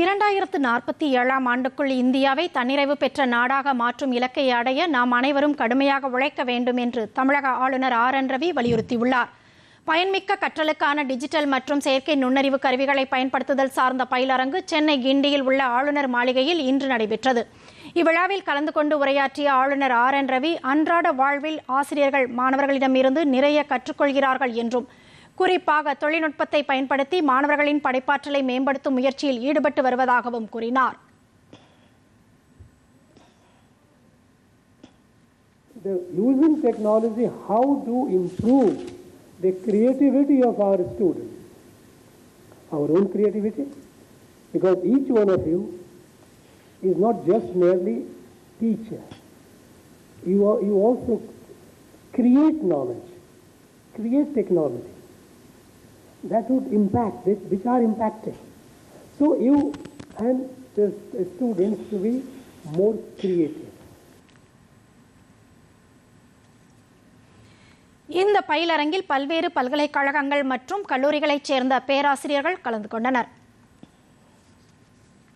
இரண்டாயிரத்து நாற்பத்தி ஏழாம் ஆண்டுக்குள் இந்தியாவை தன்னிறைவு பெற்ற நாடாக மாற்றும் இலக்கை அடைய நாம் அனைவரும் கடுமையாக உழைக்க வேண்டும் என்று தமிழக ஆளுநர் ஆர். என். ரவி வலியுறுத்தியுள்ளார். பயன்மிக்க கற்றலுக்கான டிஜிட்டல் மற்றும் செயற்கை நுண்ணறிவு கருவிகளை பயன்படுத்துதல் சார்ந்த பயிலரங்கு சென்னை கிண்டியில் உள்ள ஆளுநர் மாளிகையில் இன்று நடைபெற்றது. இவ்விழாவில் கலந்து கொண்டு உரையாற்றிய ஆளுநர் ஆர். என். ரவி அன்றாட வாழ்வில் ஆசிரியர்கள் மாணவர்களிடமிருந்து நிறைய கற்றுக்கொள்கிறார்கள் என்றும் குறிப்பாக தொழில்நுட்பத்தை பயன்படுத்தி மாணவர்களின் படைப்பாற்றலை மேம்படுத்தும் முயற்சியில் ஈடுபட்டு வருவதாகவும் கூறினார் the using technology how to improve the creativity of our students our own creativity because each one of you is not just merely teacher you are, you also create knowledge create technology that would impact it, which are impacted. so you and the students to be more creative இந்த பயிலரங்கில் பல்வேறு பல்கலைக்கழகங்கள் மற்றும் கல்லூரிகளைச் சேர்ந்த பேராசிரியர்கள் கலந்து கொண்டனர்